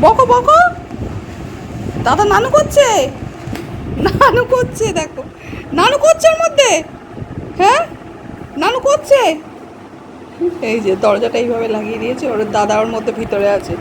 বকো বকো। দাদা, নানু করছে? নানু করছে, দেখো। নানু করছে ওর মধ্যে? হ্যাঁ? নানু করছে? এই যে দরজাটা এইভাবে লাগিয়ে দিয়েছে, ওর দাদা ওর মধ্যে ভিতরে আছে।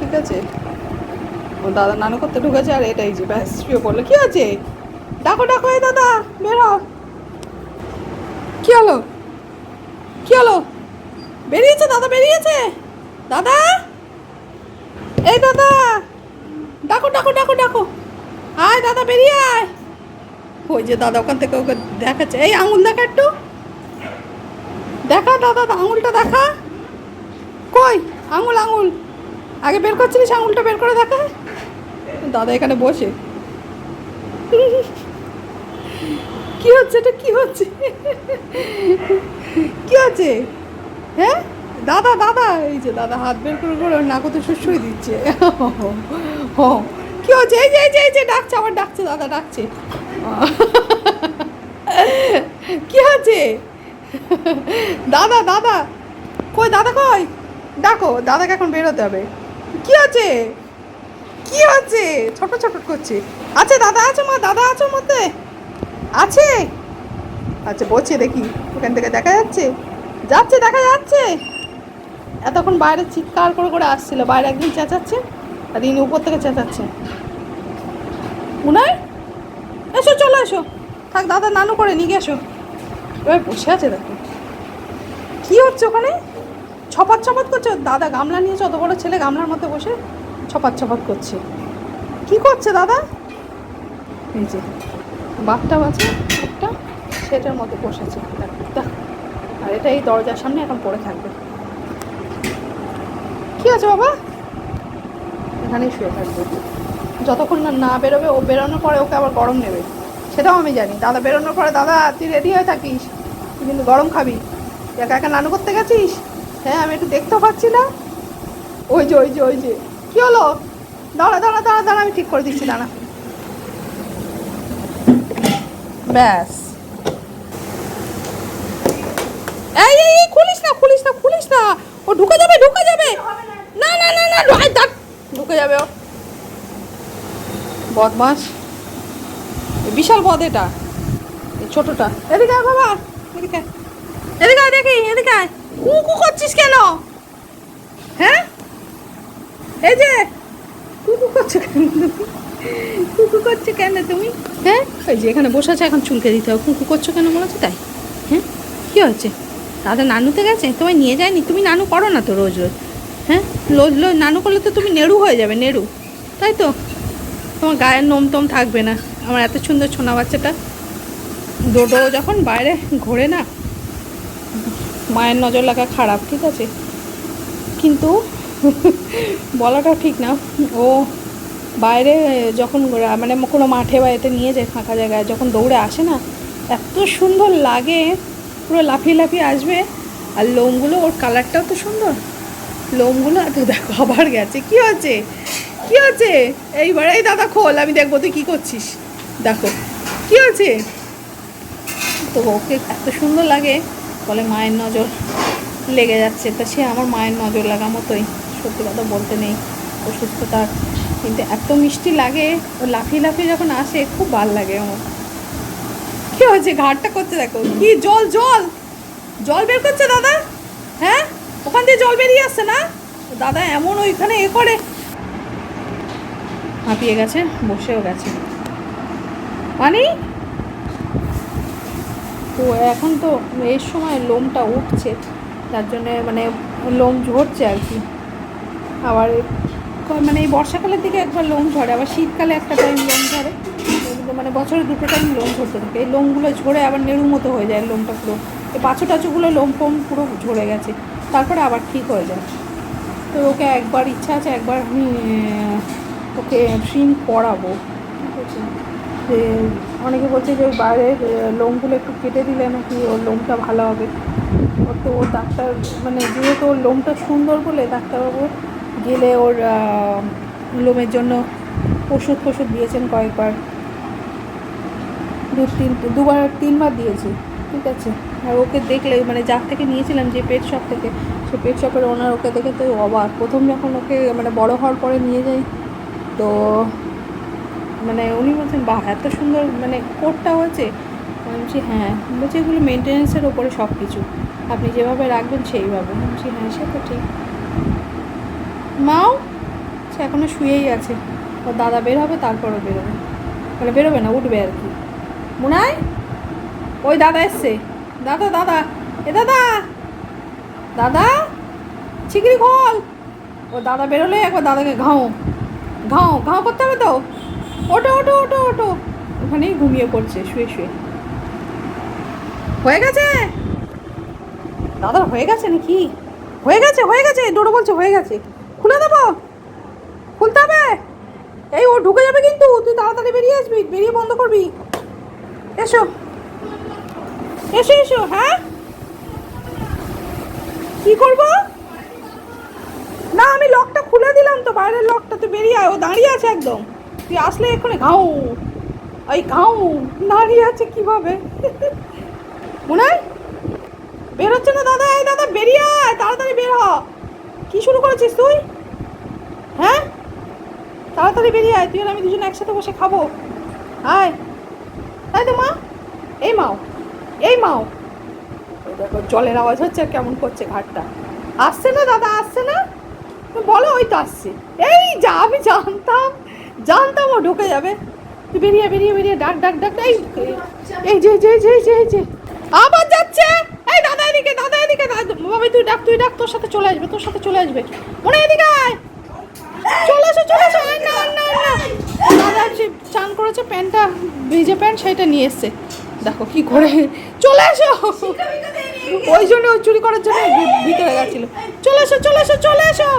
ঠিক আছে? ও দাদা নানু করতে ঢুকেছে, আর এটাই যে, ব্যাস, শুয়ে পড়ল। কি আছে ডাকো ডাকো, এই দাদা, বেরো কি হলো? কি হলো? বেরিয়েছে, দাদা বেরিয়েছে। দাদা? এই দাদা, ডাকো ডাকো ডাকো ডাকো। আয় দাদা, বেরিয়ে আয়। ওই যে দাদা, ওখান থেকে ওকে দেখাচ্ছে। এই আঙুল দেখা একটু। দেখা দাদা, আঙুলটা দেখা। কই? আঙুল আঙুল। আগে বের করছিলিস আঙুলটা, বের করে দেখা। দাদা এখানে বসে। কি হচ্ছে এটা? কি হচ্ছে? কি হচ্ছে? হ্যাঁ? দাদা দাদা, এই যে দাদা হাত বের করে করে ওর নাকতে শুশুই দিচ্ছে। ও কি হচ্ছে? এই যে এই যে এই যে, ডাকছে আমার ডাকছে, দাদা, ডাকছে। কি হচ্ছে? দাদা দাদা, কই দাদা কই? ডাকো, দাদাকে এখন বেরোতে হবে। কি আছে কি আছে ছোট ছোট করছে। আছে, দাদা আছে মা, দাদা আছে মধ্যে। আছে? আচ্ছা বলছে দেখি, ওখান থেকে দেখা যাচ্ছে? যাচ্ছে, দেখা যাচ্ছে। এতক্ষণ বাইরে চিৎকার করে করে আসছিল। বাইরে একদিন চেঁচাচ্ছে আর ইনি উপর থেকে চেঁচাচ্ছে। উনার? এসো, চলো এসো। থাক, দাদা নানু করে নিয়ে গেছো এবার বসে আছে দেখো। কী হচ্ছে ওখানে? ছপাত ছপাত করছে। দাদা গামলা নিয়েছে, অত বড় ছেলে গামলার মধ্যে বসে ছপাত ছপাত করছে। কি করছে দাদা? এই যে বাপটা আছে, একটা সেটার মধ্যে বসেছে। আর এটা এই দরজার সামনে এখন পড়ে থাকবে। কি আছে বাবা? এখানেই শুয়ে থাকবে। যতক্ষণ না না বেরোবে, ও বেরোনোর পরে ওকে আবার গরম নেবে সেটাও আমি জানি। দাদা বেরোনোর পরে, দাদা, তুই রেডি হয়ে থাকিস? তুই কিন্তু গরম খাবি। একা একা নানু করতে গেছিস? হ্যাঁ আমি একটু দেখতেও পাচ্ছি না। ওই যে ওই যে ওই যে। কি হলো? দাঁড়া দাঁড়া দাঁড়া দাঁড়া, আমি ঠিক করে দিচ্ছি, দাঁড়া। ব্যাস। এই, খুলিস না খুলিস না খুলিস না ও ঢুকে যাবে ঢুকে যাবে না না না না ঢুকে দাঁড় ঢুকে যাবে ও বদমাস বিশাল বদ এটা। ছোটটা। এদিকে আয় বাবা। এদিকে এদিকে আয় দেখি, এদিকে আয়। কু কু করছিস কেন? হ্যাঁ? এই যে, কুকু করছ কেন? কুকু করছ কেন তুমি? হ্যাঁ? ওই যে, এখানে বসে আছে, এখন চুলকে দিতে হবে। কুকু করছ কেন মনে হচ্ছে তাই? হ্যাঁ? কী হচ্ছে দাদা নানুতে গেছে? তোমায় নিয়ে যায়নি? তুমি নানু করো না তো রোজ রোজ। হ্যাঁ? রোজ রোজ নানু করলে তো তুমি নেড়ু হয়ে যাবে, নেড়ু। তাই তো? তোমার গায়ের নোম টোম থাকবে না। আমার এত সুন্দর ছোনা বাচ্চাটা। ডোডো যখন বাইরে ঘোরে না, মায়ের নজর লাগা খারাপ, ঠিক আছে? কিন্তু বলাটা ঠিক না। ও বাইরে যখন মানে কোনো মাঠে বা এতে নিয়ে যায় ফাঁকা জায়গায়, যখন দৌড়ে আসে না, এত সুন্দর লাগে, পুরো লাফিয়ে লাফিয়ে আসবে। আর লোমগুলো, ওর কালারটাও তো সুন্দর। লোমগুলো এত দেখো, আবার গেছে। কি হচ্ছে কি হচ্ছে এইবার, এই দাদা খোল, আমি দেখব তুই কী করছিস। দেখো, কি হচ্ছে তো ওকে এত সুন্দর লাগে, বলে মায়ের নজর লেগে যাচ্ছে। তা সে আমার মায়ের নজর লাগা মতোই, সত্যি কথা বলতে নেই অসুস্থতার কিন্তু এত মিষ্টি লাগে, ও লাফিয়ে লাফিয়ে যখন আসে, খুব ভালো লাগে আমার। কি হয়েছে? ঘাটটা করছে, দেখো। কি? জল জল! জল বের করছে, দাদা? হ্যাঁ? ওখান দিয়ে জল বেরিয়ে আসছে না? দাদা এমন ওইখানে এ করে হাঁপিয়ে গেছে, বসেও গেছে। মানে তো এখন তো এর সময় লোমটা উঠছে তার জন্যে মানে লোম ঝরছে আর কি। আবার মানে এই বর্ষাকালের দিকে একবার লোম ঝরে, আবার শীতকালে একটা টাইম লোম ঝরে। মানে বছরে দুটো টাইম লোম ঝরতে থাকে। এই লোমগুলো ঝরে আবার নেড়ু মতো হয়ে যায় লোমটা পুরো। এই পাঁচু টাচুগুলো লোম ফোম পুরো ঝরে গেছে। তারপরে আবার ঠিক হয়ে যায়। তো ওকে একবার ইচ্ছা আছে, একবার ওকে ট্রিম করাবো ঠিক আছে? যে অনেকে বলছে যে বাইরের লোমগুলো একটু কেটে দিলে নাকি ওর লোমটা ভালো হবে। ওর তো, ওর ডাক্তার মানে যেহেতু ওর লোমটা সুন্দর বলে ডাক্তারবাবু, গেলে ওর লোমের জন্য ওষুধ ফষুধ দিয়েছেন কয়েকবার। দু তিন, দুবার, তিনবার দিয়েছি। ঠিক আছে? আর ওকে দেখলে মানে যার থেকে নিয়েছিলাম যে পেট শপ থেকে, সে পেট শপের ওনার ওকে দেখে তো অবাক। প্রথম যখন ওকে মানে বড় হওয়ার পরে নিয়ে যাই তো মানে উনি বলছেন বা এত সুন্দর মানে কোটটা হয়েছে? বলছি হ্যাঁ। বলছি, এগুলো মেনটেন্যান্সের ওপরে সব কিছু আপনি যেভাবে রাখবেন সেইভাবে। বলছি হ্যাঁ সে তো ঠিক। মাও সে এখনও শুয়েই আছে। ওর দাদা বের হবে, তারপরও বেরোবে। মানে বেরোবে না, উঠবে আর কি। মুনাই, ওই দাদা এসছে। দাদা দাদা, এ দাদা দাদা চিকরি খোল। ও দাদা বেরোলে একবার দাদাকে ঘাও। ঘাও ঘাও করতে হবে তো? ওটো ওটো ওটো ওটো ওখানেই ঘুমিয়ে পড়ছে, শুয়ে শুয়ে। হয়ে গেছে? দাদা, হয়ে গেছে নাকি? হয়ে গেছে হয়ে গেছে। ডোডো বলছে, হয়ে গেছে। খুলে দেবো? খুলতে হবে? এই, ও ঢুকে যাবে কিন্তু। তুই তাড়াতাড়ি বেরিয়ে আসবি, বেরিয়ে বন্ধ করবি। এসো। এসো এসো হ্যাঁ? কি করব? না, আমি লকটা খুলে দিলাম তো, বাইরের লকটা তো বেরিয়ে আয়, ও দাঁড়িয়ে আছে একদম। তুই আসলে এক্ষুনি ঘাউ ওই ঘাউ, দাঁড়িয়ে আছে কীভাবে? মনে হয়? বেরোচ্ছে না দাদা, এই দাদা, বেরিয়ে আয়, তাড়াতাড়ি বের হ। কি শুরু করেছিস তুই? হ্যাঁ? তাড়াতাড়ি বেরিয়ে আয়, তুই আর আমি দুজন একসাথে বসে খাব। আয়। তাই তো মা। এই মাও এই মাও। দেখো, জলের আওয়াজ হচ্ছে আর কেমন করছে ঘাটটা। আসছে না দাদা, আসছে না? বলো, ওই তো আসছে। এই যা, আমি জানতাম জানতাম ও ঢুকে যাবে। তুই বেরিয়ে বেরিয়ে বেরিয়ে, ডাক ডাক ডাক, এই এই যে যে যে যে যে। আবার যাচ্ছে! এই দাদা এদিকে দাদা এদিকে বাবা তুই ডাক তুই ডাক, তোর সাথে চলে আসবে, তোর সাথে চলে আসবে। মনে এদিকে আয়। চলে এসো চলে এসো। না না না। দাদা চান করেছে, প্যান্টটা, ভিজে প্যান্ট সেটা নিয়ে এসছে। দেখো কি করে? চলে এসো! ওই জন্য চুরি করার জন্য ভিতরে গেছিল। চলে এসো চলে এসো চলে এসো!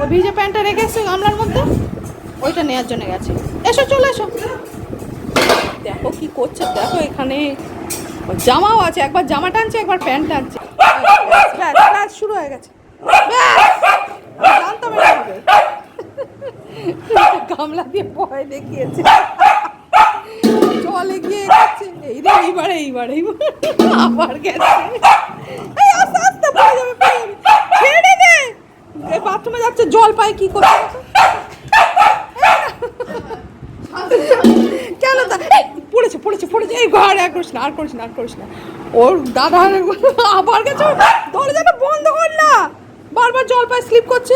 ও ভিজে প্যান্টটা রেখে এসছে গামলার মধ্যে। ওইটা নেওয়ার জন্য গেছে। এসো, চলে এসো! দেখো কি করছে, দেখো এখানে। জামাও আছে, একবার জামা টানছে, একবার প্যান্ট টানছে। শুরু হয়ে গেছে। জানতাম গামলা দিয়ে ভয় দেখিয়েছে। জলে গিয়ে এইবার এইবার আবার গেছে। আস্তে আস্তে পড়ে যাবে ছেড়ে দে। বাথরুমে যাচ্ছে, জল পায় কি করছে কেন তা? পড়েছে পড়েছে পড়েছে। এই ঘর আর করিস না, আর করিস না, আর করিস না। ওর দাদা আবার গেছে। দরজাটা বন্ধ কর না। বারবার জল পায় স্লিপ করছে।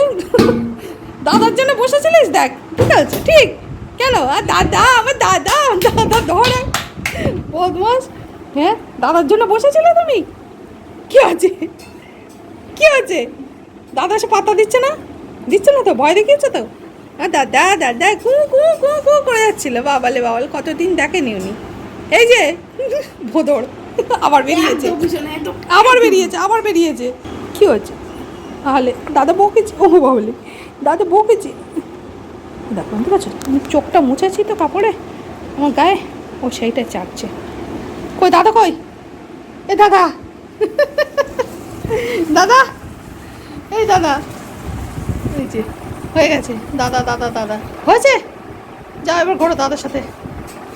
দাদার জন্য বসেছিলিস? দেখ, ঠিক আছে, ঠিক। কেন? আর দাদা, আমার দাদা দাদা, ধরে। বদমাস? হ্যাঁ? দাদার জন্য বসেছিলে তুমি? কি আছে? কি আছে? দাদা সে পাতা দিচ্ছে না? দিচ্ছে না তো? ভয় দেখিয়েছে তো? আর দাদা দাদা কু কু কু কু করে যাচ্ছিল। বাবালে বাবালে কতদিন দেখেনি উনি। এই যে ভোদর আবার বেরিয়েছে। আবার বেরিয়েছে আবার বেরিয়েছে। কি হচ্ছে তাহলে দাদা বকেছি? ও বাবলে দাদা বকেছি? দেখো ঠিক আছে চোখটা মুছেছি তো কাপড়ে আমার গায়ে। ও সেইটা চাটছে কই দাদা কই? এ দাদা। দাদা। এই দাদা। এই যে, হয়ে গেছে। দাদা দাদা দাদা। হয়েছে? যা এবার ঘোরো দাদার সাথে।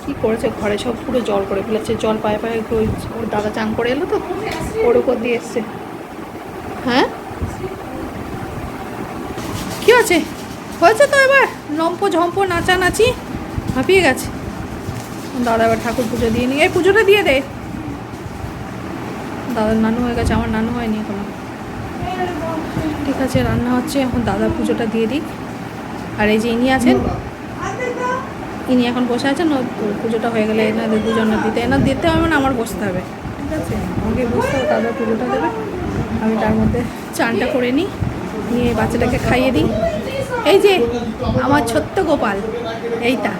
কি করেছে ঘরে? সব পুরো জল করে ফেলেছে। জল পায়ে পায়ে ওই ওর দাদা চান করে এলো তো? ওর উপর দিয়ে এসছে। হ্যাঁ? কি আছে হয়েছে তো এবার? লম্প ঝম্প, নাচানাচি? হাঁপিয়ে গেছে। দাদা এবার ঠাকুর পুজো দিয়ে নি এই পুজোটা দিয়ে দে। দাদার নানু হয়ে গেছে, আমার নানু হয়নি এখনও। ঠিক আছে, রান্না হচ্ছে, এখন দাদা পুজোটা দিয়ে দিই। আর এই যে ইনি আছেন, ইনি এখন বসে আছেন পুজোটা হয়ে গেলে এনাদের দুজনের দিতে এনার দিতে হবে না আমার বসতে হবে। ঠিক আছে, আমাকে বসতে হবে, দাদা পুজোটা দেবে। আমি তার মধ্যে চানটা করে নিই, নিয়ে বাচ্চাটাকে খাইয়ে দিই। এই যে, আমার ছোট্ট গোপাল, এইটা।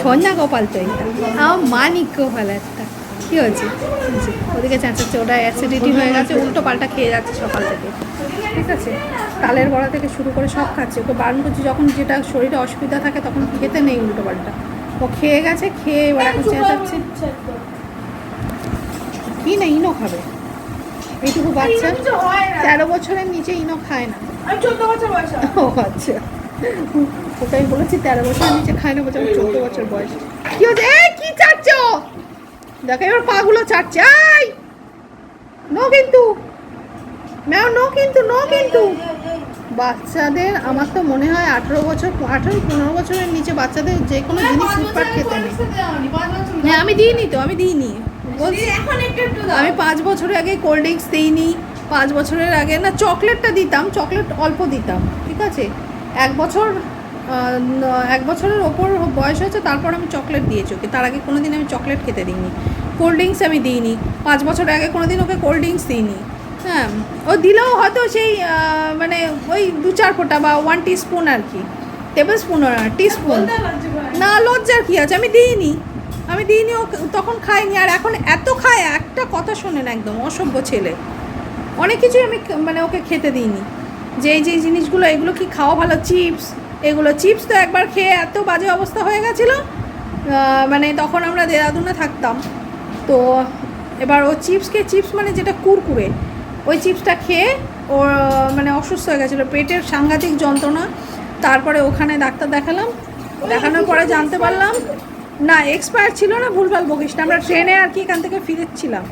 ছন্যা গোপাল তো এইটা আমার মানিক গোপাল একটা। কী হয়েছে? ওদিকে চেঁচাচ্ছে ওটা অ্যাসিডিটি হয়ে গেছে উল্টো পাল্টা খেয়ে যাচ্ছে সকাল থেকে। ঠিক আছে? তালের বড়া থেকে শুরু করে সব খাচ্ছে। ওকে বারণ করছি যখন যেটা শরীরে অসুবিধা থাকে তখন খেতে নেই উল্টো পাল্টা। ও খেয়ে গেছে খেয়ে এবার এখন চেঁচাচ্ছে। কি না ইনো খাবে? এইটুকু বাচ্চা তেরো বছরের নিচে ইনো খায় না। ও আচ্ছা। ওকে আমি বলেছি তেরো বছরের নিচে খায় না বলছে চোদ্দ বছর বয়স। কি হচ্ছে এই কি চাচ্ছ দেখো এবার পাগুলো চাটছে। এই! নো কিন্তু। ম্যাও নো কিন্তু নো কিন্তু। বাচ্চাদের আমার তো মনে হয় আঠেরো বছর আঠেরো পনেরো বছরের নিচে বাচ্চাদের যে কোনো জিনিস ফুটপাট খেতে নেই। হ্যাঁ আমি দিইনি তো আমি দিইনি। বলছি আমি পাঁচ বছরের আগে কোল্ড ড্রিঙ্কস দিইনি পাঁচ বছরের আগে না চকলেটটা দিতাম চকলেট অল্প দিতাম ঠিক আছে? এক বছর এক বছরের ওপর বয়স হয়েছে তারপর আমি চকলেট দিয়েছি ওকে তার আগে কোনো দিন আমি চকলেট খেতে দিইনি। কোল্ড ড্রিঙ্কস আমি দিইনি। পাঁচ বছর আগে কোনো দিন ওকে কোল্ড ড্রিঙ্কস দিইনি। হ্যাঁ ও দিলেও হয়তো সেই মানে ওই দু চার ফোঁটা বা ওয়ান স্পুন আর কি। টেবিল স্পুন টি স্পুন বলতে লজ্জা করে। না লজ্জার কী আছে? আমি দিইনি। আমি দিইনি ও তখন খাইনি আর এখন এত খায় একটা কথা শোনে না একদম অসভ্য ছেলে। অনেক কিছুই আমি মানে ওকে খেতে দিইনি। যে এই যে জিনিসগুলো এগুলো কি খাওয়া ভালো? চিপস এগুলো চিপস তো একবার খেয়ে এত বাজে অবস্থা হয়ে গেছিল মানে তখন আমরা দেরাদুনে থাকতাম। তো এবার ও চিপস খেয়ে, চিপস মানে যেটা কুরকুরে, ওই চিপসটা খেয়ে ওর মানে অসুস্থ হয়ে গেছিল। পেটের সাংঘাতিক যন্ত্রণা, তারপরে ওখানে ডাক্তার দেখালাম। দেখানোর পরে জানতে পারলাম, না এক্সপায়ার ছিল না, ভুলভাল বকিস না। আমরা ট্রেনে আর কি এখান থেকে ফিরেছিলাম।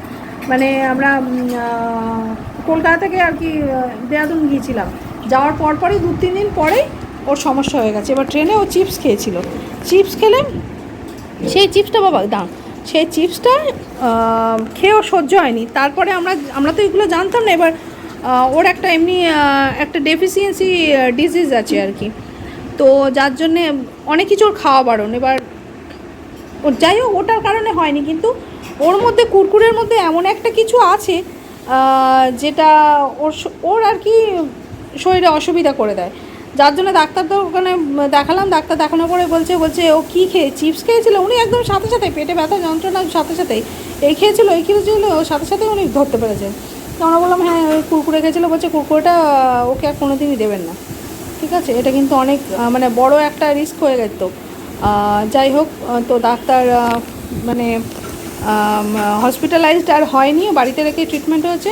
মানে আমরা কলকাতা থেকে আর কি দেরাদুন গিয়েছিলাম। যাওয়ার পর পরই দু তিন দিন পরেই ওর সমস্যা হয়ে গেছে। এবার ট্রেনে ও চিপস খেয়েছিল। চিপস খেলে সেই চিপসটা বাবা দাম সেই চিপসটা আহ, খেয়ে ওর সহ্য হয়নি। তারপরে আমরা আমরা তো এগুলো জানতাম না। এবার ওর একটা এমনি একটা ডেফিসিয়েন্সি ডিজিজ আছে আর কি। তো যার জন্যে অনেক কিছু ওর খাওয়া বারণ। এবার ওর যাই হোক ওটার কারণে হয়নি। কিন্তু ওর মধ্যে কুরকুরের মধ্যে এমন একটা কিছু আছে যেটা ওর ওর আর কি শরীরে অসুবিধা করে দেয়। যার জন্য ডাক্তার তো ওখানে দেখালাম ডাক্তার দেখানোর পরে বলছে বলছে ও কী খেয়ে চিপস খেয়েছিল? উনি একদম সাথে সাথে পেটে ব্যথা যন্ত্রণার সাথে সাথেই। এই খেয়েছিল এই খেয়েছিল ওর সাথে সাথে উনি ধরতে পেরেছেন তো আমরা বললাম হ্যাঁ ওই কুরকুরে খেয়েছিলো। বলছে কুরকুরেটা ওকে আর কোনো দিনই দেবেন না। ঠিক আছে? এটা কিন্তু অনেক মানে বড় একটা রিস্ক হয়ে গেছে তো। আহ, যাই হোক তো ডাক্তার মানে হসপিটালাইজড আর হয়নি বাড়িতে রেখে ট্রিটমেন্ট হয়েছে।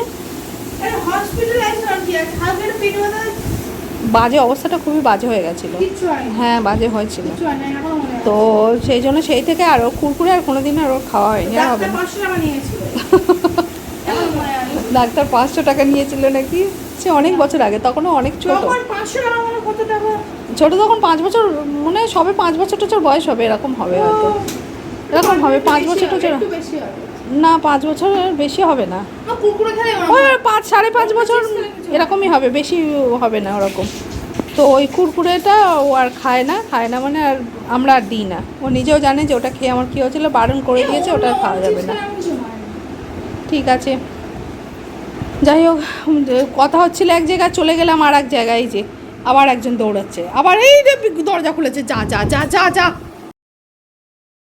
আরে বাজে অবস্থাটা খুবই বাজে হয়ে গেছিল হ্যাঁ বাজে হয়েছিল। তো সেই জন্য সেই থেকে আরও কুরকুরে আর কোনোদিন আর ওর খাওয়া হয়নি আর হবে ডাক্তার না 500 টাকা নিয়েছিল। এখনও আছে। ডাক্তার পাঁচশো টাকা নিয়েছিল নাকি সে অনেক বছর আগে তখনও অনেক ছোট তখন 500 টাকা মানে? ছোট তখন পাঁচ বছর মনে হয় সবে পাঁচ বছর টছর বয়স হবে এরকম হবে হয়তো এরকম হবে পাঁচ বছর টছর। না পাঁচ বছরের বেশি হবে না ওই। পাঁচ সাড়ে পাঁচ বছর এরকমই হবে, বেশি হবে না ওরকম। তো ওই কুরকুরেটা ও আর খায় না খায় না মানে আর আমরা আর দিই না। ও নিজেও জানে যে ওটা খেয়ে আমার কী হয়েছিল, বারণ করে দিয়েছে, ওটা আর খাওয়া যাবে না। ঠিক আছে। যাই হোক কথা হচ্ছিল এক জায়গায়, চলে গেলাম আর এক জায়গায় যে আবার একজন দৌড়াচ্ছে। আবার এই দরজা খুলেছে, যা যা যা যা যা।